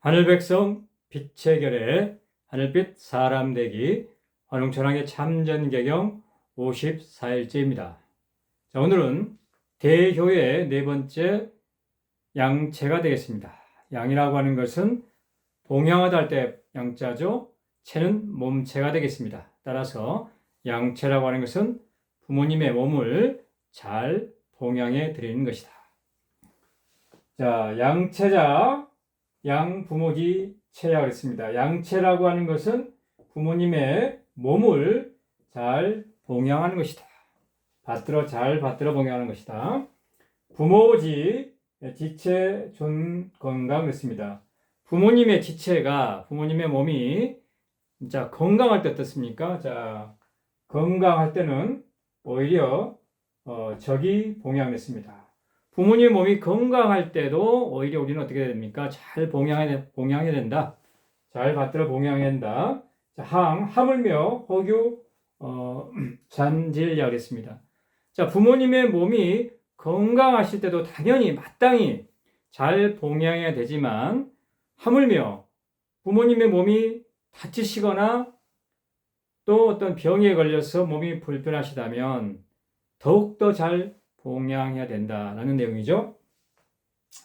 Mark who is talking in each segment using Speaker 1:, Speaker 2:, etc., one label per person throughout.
Speaker 1: 하늘 백성 빛의 결에 하늘빛 사람 되기 환웅천왕의 참전 개경 54일째입니다. 자, 오늘은 대효의 네 번째 양체가 되겠습니다. 양이라고 하는 것은 봉양하다 할 때 양자죠. 체는 몸체가 되겠습니다. 따라서 양체라고 하는 것은 부모님의 몸을 잘 봉양해 드리는 것이다. 자, 양체자 양부모지 체야 그랬습니다. 양체라고 하는 것은 부모님의 몸을 잘 봉양하는 것이다. 받들어 잘 받들어 봉양하는 것이다. 부모지 지체 존 건강 그랬습니다. 부모님의 지체가 부모님의 몸이 자 건강할 때 어떻습니까? 자 건강할 때는 오히려 어, 적이 봉양됐습니다. 부모님 몸이 건강할 때도 오히려 우리는 어떻게 됩니까? 잘 봉양해, 봉양해야 된다. 잘 받들어 봉양해야 된다. 자, 항, 하물며 호규, 어, 잔질야 그랬습니다. 자, 부모님의 몸이 건강하실 때도 당연히 마땅히 잘 봉양해야 되지만, 하물며 부모님의 몸이 다치시거나 또 어떤 병에 걸려서 몸이 불편하시다면 더욱더 잘 봉양해야 된다라는 내용이죠.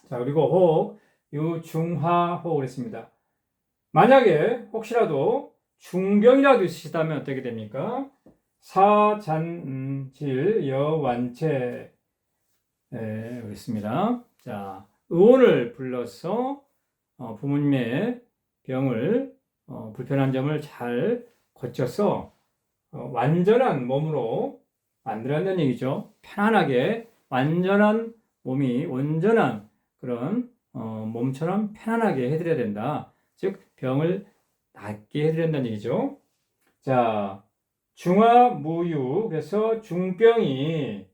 Speaker 1: 자, 그리고 호흡, 유중하호흡을 했습니다. 만약에 혹시라도 중병이라도 있으시다면 어떻게 됩니까? 사잔질 여완체 예, 그렇습니다. 자, 의원을 불러서 어, 부모님의 병을 어, 불편한 점을 잘 고쳐서 어, 완전한 몸으로 만들어낸다는 얘기죠. 편안하게 완전한 몸이 온전한 그런 어, 몸처럼 편안하게 해드려야 된다. 즉 병을 낫게 해드려야 된다는 얘기죠. 자, 중화무유 그래서 중병이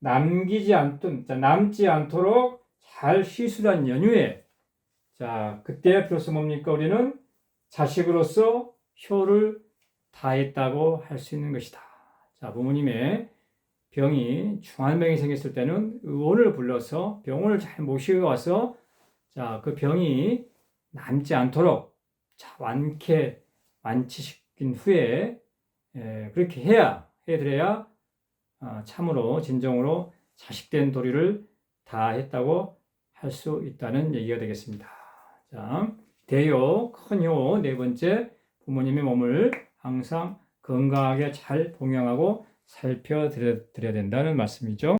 Speaker 1: 남기지 않던 남지 않도록 잘 시술한 연후에 자 그때 비로소 뭡니까 우리는 자식으로서 효를 다했다고 할 수 있는 것이다. 자, 부모님의 병이 중한 병이 생겼을 때는 의원을 불러서 병원을 잘 모시고 와서 자, 그 병이 남지 않도록 자, 완쾌 완치시킨 후에 에, 그렇게 해야 해드려야 아, 참으로 진정으로 자식된 도리를 다 했다고 할 수 있다는 얘기가 되겠습니다. 자, 대요, 큰요, 네 번째 부모님의 몸을 항상 건강하게 잘 봉양하고 살펴드려야 된다는 말씀이죠.